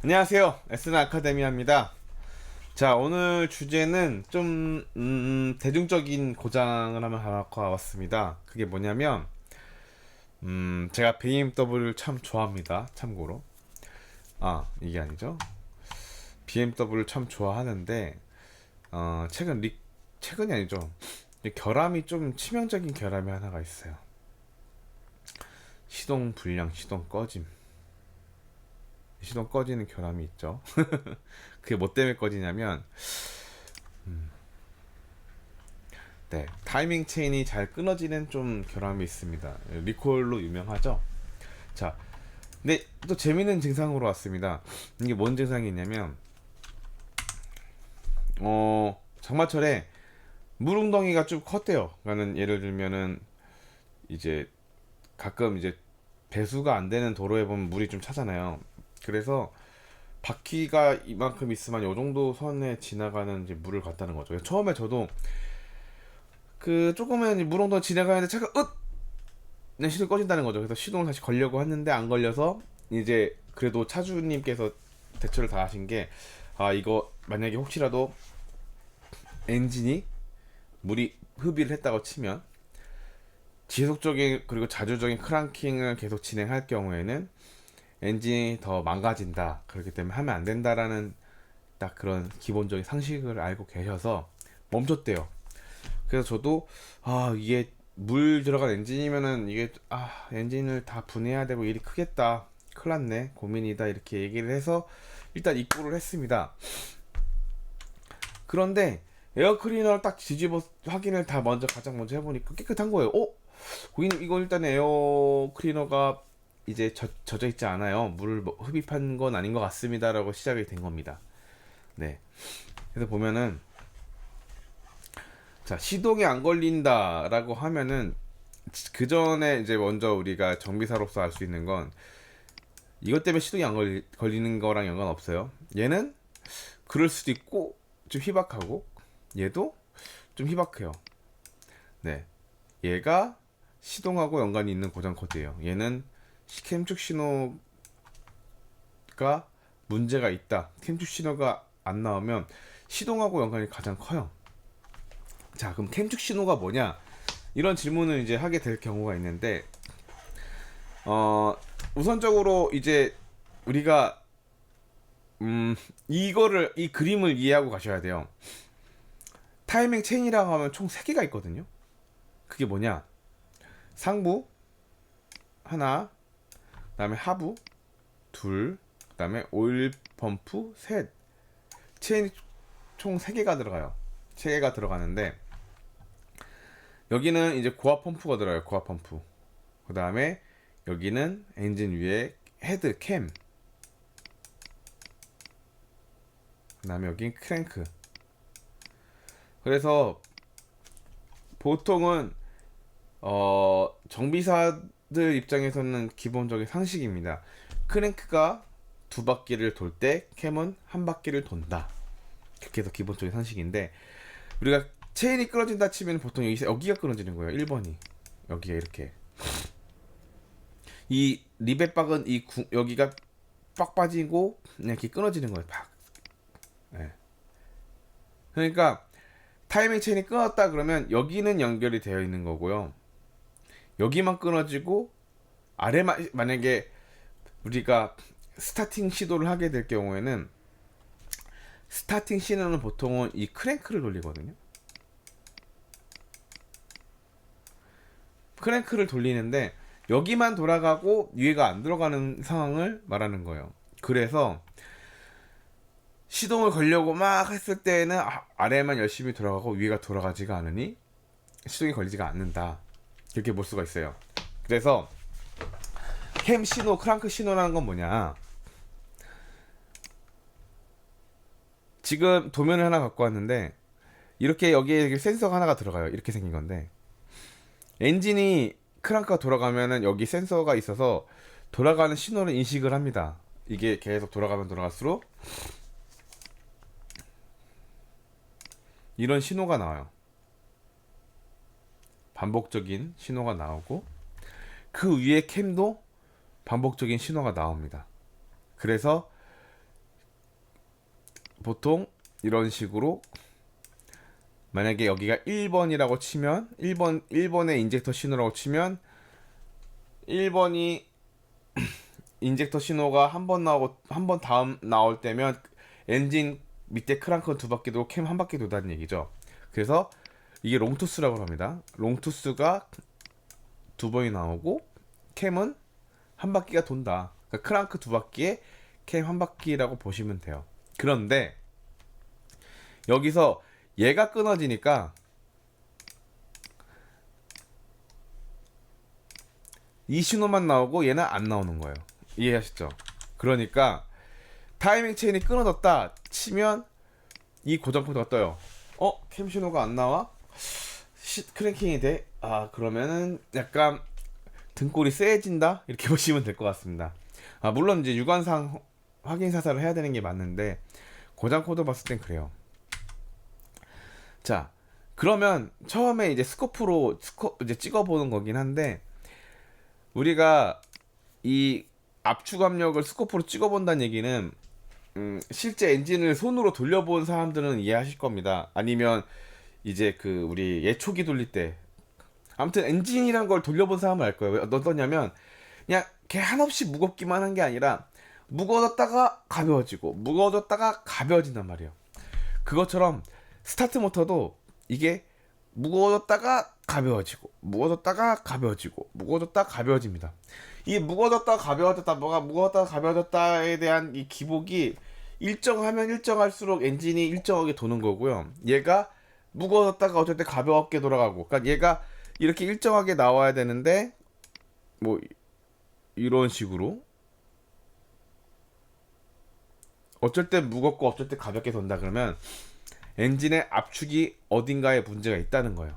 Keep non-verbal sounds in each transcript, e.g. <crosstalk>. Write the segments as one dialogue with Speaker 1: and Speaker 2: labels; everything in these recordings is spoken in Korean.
Speaker 1: 안녕하세요. 에스나 아카데미아입니다. 자, 오늘 주제는 좀, 음, 대중적인 고장을 한번 갖고 왔습니다. 그게 뭐냐면, 음, 제가 BMW를 참 좋아합니다. 참고로. 아, 이게 아니죠. BMW를 참 좋아하는데, 어, 최근 리, 최근이 아니죠. 이 결함이 좀 치명적인 결함이 하나가 있어요. 시동 불량, 시동 꺼짐. 시동 꺼지는 결함이 있죠. <laughs> 그게 뭐 때문에 꺼지냐면, 음, 네 타이밍 체인이 잘 끊어지는 좀 결함이 있습니다. 리콜로 유명하죠. 자, 근데 또 재밌는 증상으로 왔습니다. 이게 뭔 증상이 있냐면, 어 장마철에 물웅덩이가 좀 컸대요. 그러니까는 예를 들면은 이제 가끔 이제 배수가 안 되는 도로에 보면 물이 좀 차잖아요. 그래서 바퀴가 이만큼 있으면 요 정도 선에 지나가는 이제 물을 갖다는 거죠. 처음에 저도 그 조금은 물엉덩이 지나가는데 차가 으! 내 시동 꺼진다는 거죠. 그래서 시동을 다시 걸려고 했는데 안 걸려서 이제 그래도 차주님께서 대처를 다 하신 게 아 이거 만약에 혹시라도 엔진이 물이 흡입을 했다고 치면 지속적인 그리고 자주적인 크랑킹을 계속 진행할 경우에는 엔진이 더 망가진다. 그렇기 때문에 하면 안 된다라는 딱 그런 기본적인 상식을 알고 계셔서 멈췄대요. 그래서 저도 아 이게 물 들어간 엔진이면은 이게 아 엔진을 다 분해해야 되고 일이 크겠다. 큰일 났네. 고민이다. 이렇게 얘기를 해서 일단 입고를 했습니다. 그런데 에어클리너를 딱 뒤집어 확인을 다 먼저 가장 먼저 해보니까 깨끗한 거예요. 어? 고객님 이거 일단 에어클리너가 이제 젖, 젖어 있지 않아요. 물을 뭐 흡입한 건 아닌 것 같습니다라고 시작이 된 겁니다. 네. 그래서 보면은 자 시동이 안 걸린다라고 하면은 그 전에 이제 먼저 우리가 정비사로서 알 수 있는 건 이것 때문에 시동이 안 걸리, 걸리는 거랑 연관 없어요. 얘는 그럴 수도 있고 좀 희박하고 얘도 좀 희박해요. 네. 얘가 시동하고 연관이 있는 고장 코드예요. 얘는 캠축 신호가 문제가 있다. 캠축 신호가 안 나오면 시동하고 연관이 가장 커요. 자, 그럼 캠축 신호가 뭐냐? 이런 질문을 이제 하게 될 경우가 있는데, 어, 우선적으로 이제 우리가 음, 이거를 이 그림을 이해하고 가셔야 돼요. 타이밍 체인이라고 하면 총 3개가 있거든요. 그게 뭐냐? 상부 하나, 그 다음에 하부 둘, 그다음에 오일 펌프 셋. 체인이 총 3개가 들어가요. 3개가 들어가는데 여기는 이제 고압 펌프가 들어요. 고압 펌프. 그다음에 여기는 엔진 위에 헤드 캠. 그다음에 여긴 크랭크. 그래서 보통은 어 정비사 들 입장에서는 기본적인 상식입니다. 크랭크가 두 바퀴를 돌 때 캠은 한 바퀴를 돈다. 그렇게 해서 기본적인 상식인데 우리가 체인이 끊어진다 치면 보통 여기, 여기가 끊어지는 거예요. 1번이. 여기가 이렇게. 이 리벳박은 이 구, 여기가 빡 빠지고 이렇게 끊어지는 거예요. 팍. 네. 그러니까 타이밍 체인이 끊었다 그러면 여기는 연결이 되어 있는 거고요. 여기만 끊어지고 아래만 만약에 우리가 스타팅 시도를 하게 될 경우에는 스타팅 신호는 보통은 이 크랭크를 돌리거든요. 크랭크를 돌리는데 여기만 돌아가고 위에가 안 들어가는 상황을 말하는 거예요. 그래서 시동을 걸려고 막 했을 때는 아, 아래만 열심히 돌아가고 위가 돌아가지가 않으니 시동이 걸리지가 않는다. 이렇게 볼 수가 있어요. 그래서 캠 신호, 크랑크 신호라는 건 뭐냐? 지금 도면을 하나 갖고 왔는데 이렇게 여기에 센서가 하나가 들어가요. 이렇게 생긴 건데 엔진이 크랑크가 돌아가면은 여기 센서가 있어서 돌아가는 신호를 인식을 합니다. 이게 계속 돌아가면 돌아갈수록 이런 신호가 나와요. 반복적인 신호가 나오고 그 위에 캠도 반복적인 신호가 나옵니다. 그래서 보통 이런 식으로 만약에 여기가 1번이라고 치면 1번 1번의 인젝터 신호라고 치면 1번이 <clears throat> 인젝터 신호가 한 번 나오고 한 번 다음 나올 때면 엔진 밑에 크랑크 두 바퀴 돌고 캠 한 바퀴 돈다는 얘기죠. 그래서 이게 롱투스라고 합니다. 롱투스가 두 번이 나오고 캠은 한 바퀴가 돈다. 그러니까 크랑크 두 바퀴에 캠 한 바퀴라고 보시면 돼요. 그런데 여기서 얘가 끊어지니까 이 신호만 나오고 얘는 안 나오는 거예요. 이해하시죠? 그러니까 타이밍 체인이 끊어졌다 치면 이 고정 코드가 떠요. 어? 캠 신호가 안 나와? 시, 크랭킹이 돼? 아 그러면은 약간 등골이 세진다 이렇게 <laughs> 보시면 될 것 같습니다. 아 물론 이제 유관상 확인 사살을 해야 되는 게 맞는데 고장 코드 봤을 땐 그래요. 자 그러면 처음에 이제 스코프로 스코 이제 찍어보는 거긴 한데 우리가 이 압축 압력을 스코프로 찍어본다는 얘기는 음, 실제 엔진을 손으로 돌려본 사람들은 이해하실 겁니다. 아니면 이제 그 우리 예초기 돌릴 때 아무튼 엔진이란 걸 돌려본 사람은 알 거예요. 왜 어떠냐면 그냥 걔 한없이 무겁기만 한 게 아니라 무거워졌다가 가벼워지고 무거워졌다가 가벼워진단 말이에요. 그것처럼 스타트 모터도 이게 무거워졌다가 가벼워지고 무거워졌다가 가벼워지고 무거워졌다 가벼워집니다. 이 무거워졌다 가벼워졌다 뭐가 무거웠다 가벼워졌다에 대한 이 기복이 일정하면 일정할수록 엔진이 일정하게 도는 거고요. 얘가 무거워졌다가 어쩔 때 가볍게 돌아가고 그러니까 얘가 이렇게 일정하게 나와야 되는데 뭐 이런 식으로 어쩔 때 무겁고 어쩔 때 가볍게 돈다 그러면 엔진의 압축이 어딘가에 문제가 있다는 거예요.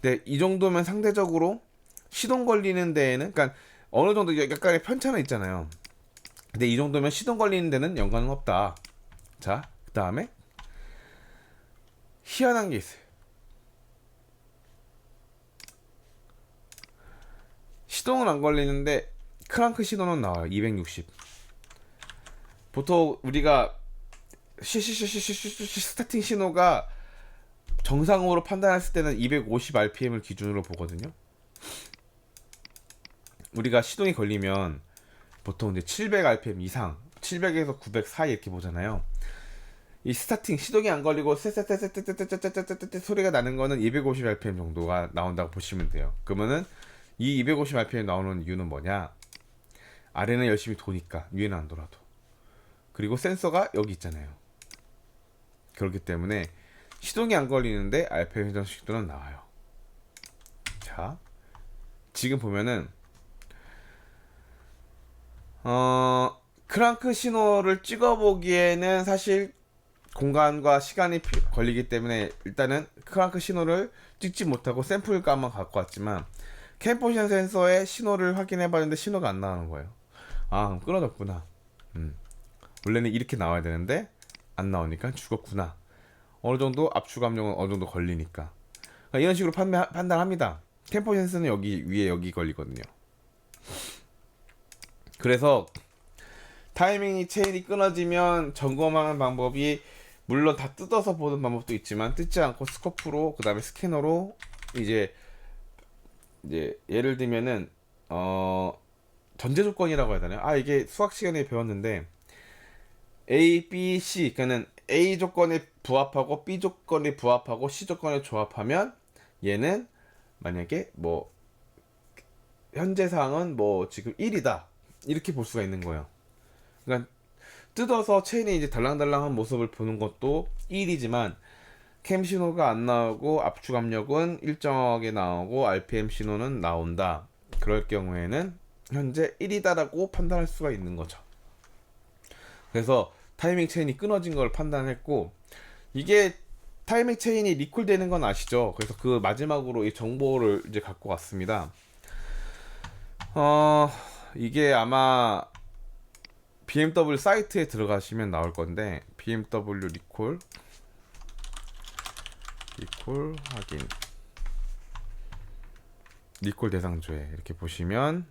Speaker 1: 근데 이 정도면 상대적으로 시동 걸리는 데에는 그러니까 어느 정도 약간의 편차는 있잖아요. 근데 이 정도면 시동 걸리는 데는 연관은 없다. 자, 그 다음에 희한한 게 있어요. 시동은 안 걸리는데 크랑크 신호는 나와요. 260. 보통 우리가 시시시시시시 스타팅 신호가 정상으로 판단했을 때는 250 RPM을 기준으로 보거든요. 우리가 시동이 걸리면 보통 이제 700 RPM 이상, 700에서 900 사이 이렇게 보잖아요. 이 스타팅 시동이 안 걸리고 쎄쎄쎄쎄쎄쎄쎄쎄쎄 소리가 나는 거는 250 RPM 정도가 나온다고 보시면 돼요. 그러면은 이 250 RPM 나오는 이유는 뭐냐? 아래는 열심히 도니까 위에는 안 돌아도. 그리고 센서가 여기 있잖아요. 그렇기 때문에 시동이 안 걸리는데 RPM 회전 속도는 나와요. 자, 지금 보면은 어 크랑크 신호를 찍어보기에는 사실 공간과 시간이 피- 걸리기 때문에 일단은 크랑크 신호를 찍지 못하고 샘플값만 갖고 왔지만 캠포션 센서에 신호를 확인해 봤는데 신호가 안 나오는 거예요. 아 끊어졌구나. 음. 원래는 이렇게 나와야 되는데 안 나오니까 죽었구나. 어느 정도 압축 압력은 어느 정도 걸리니까. 그러니까 이런 식으로 판매, 판단합니다. 캠퍼 센스는 여기 위에 여기 걸리거든요. 그래서 타이밍이 체인이 끊어지면 점검하는 방법이 물론 다 뜯어서 보는 방법도 있지만 뜯지 않고 스코프로 그 다음에 스캐너로 이제 이제 예를 들면은 어 전제 조건이라고 해야 되나요? 아 이게 수학 시간에 배웠는데 A, B, C 그러니까는 A 조건에 부합하고 B 조건에 부합하고 C 조건에 조합하면 얘는 만약에 뭐 현재 상황은 뭐 지금 1이다 이렇게 볼 수가 있는 거예요. 그러니까 뜯어서 체인이 이제 달랑달랑한 모습을 보는 것도 1이지만 캠 신호가 안 나오고 압축 압력은 일정하게 나오고 RPM 신호는 나온다. 그럴 경우에는 현재 1이다라고 판단할 수가 있는 거죠. 그래서 타이밍 체인이 끊어진 걸 판단했고 이게 타이밍 체인이 리콜되는 건 아시죠? 그래서 그 마지막으로 이 정보를 이제 갖고 왔습니다. 어 이게 아마 BMW 사이트에 들어가시면 나올 건데 BMW 리콜. 리콜 확인. 리콜 대상 조회 이렇게 보시면.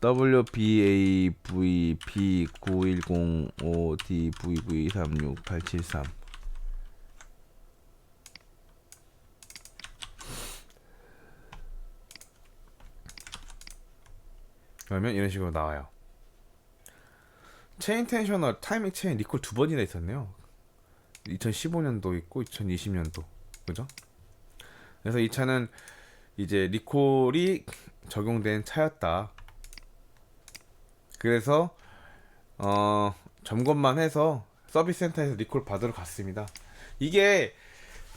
Speaker 2: WBAVP9105DVV36873
Speaker 1: 그러면 이런 식으로 나와요. 체인 텐셔널 타이밍 체인 리콜 두 번이나 있었네요. 2015년도 있고 2020년도 그죠? 그래서 이 차는 이제 리콜이 적용된 차였다. 그래서 어 점검만 해서 서비스 센터에서 리콜 받으러 갔습니다. 이게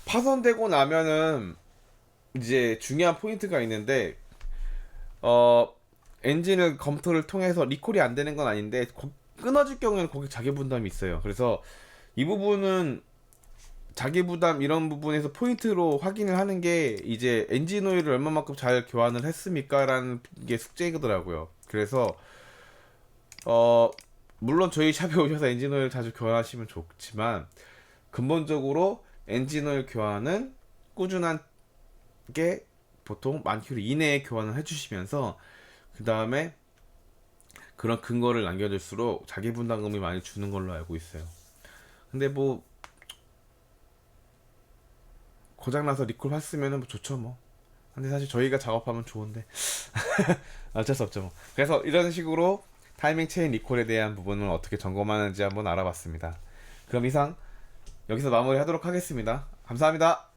Speaker 1: 파손되고 나면은 이제 중요한 포인트가 있는데 어 엔진을 검토를 통해서 리콜이 안 되는 건 아닌데 고- 끊어질 경우에는 거기 자기 부담이 있어요. 그래서 이 부분은 자기 부담 이런 부분에서 포인트로 확인을 하는 게 이제 엔진 오일을 얼마만큼 잘 교환을 했습니까라는 게 숙제이더라고요. 그래서 어 물론 저희 샵에 오셔서 엔진 오일 자주 교환하시면 좋지만 근본적으로 엔진 오일 교환은 꾸준한 게 보통 만 킬로 이내에 교환을 해주시면서 그 다음에 그런 근거를 남겨줄수록 자기 분담금이 많이 주는 걸로 알고 있어요. 근데 뭐 고장 나서 리콜 했으면 뭐 좋죠 뭐. 근데 사실 저희가 작업하면 좋은데 <laughs> 어쩔 수 없죠 뭐. 그래서 이런 식으로 타이밍 체인 리콜에 대한 부분을 어떻게 점검하는지 한번 알아봤습니다. 그럼 이상 여기서 마무리하도록 하겠습니다. 감사합니다.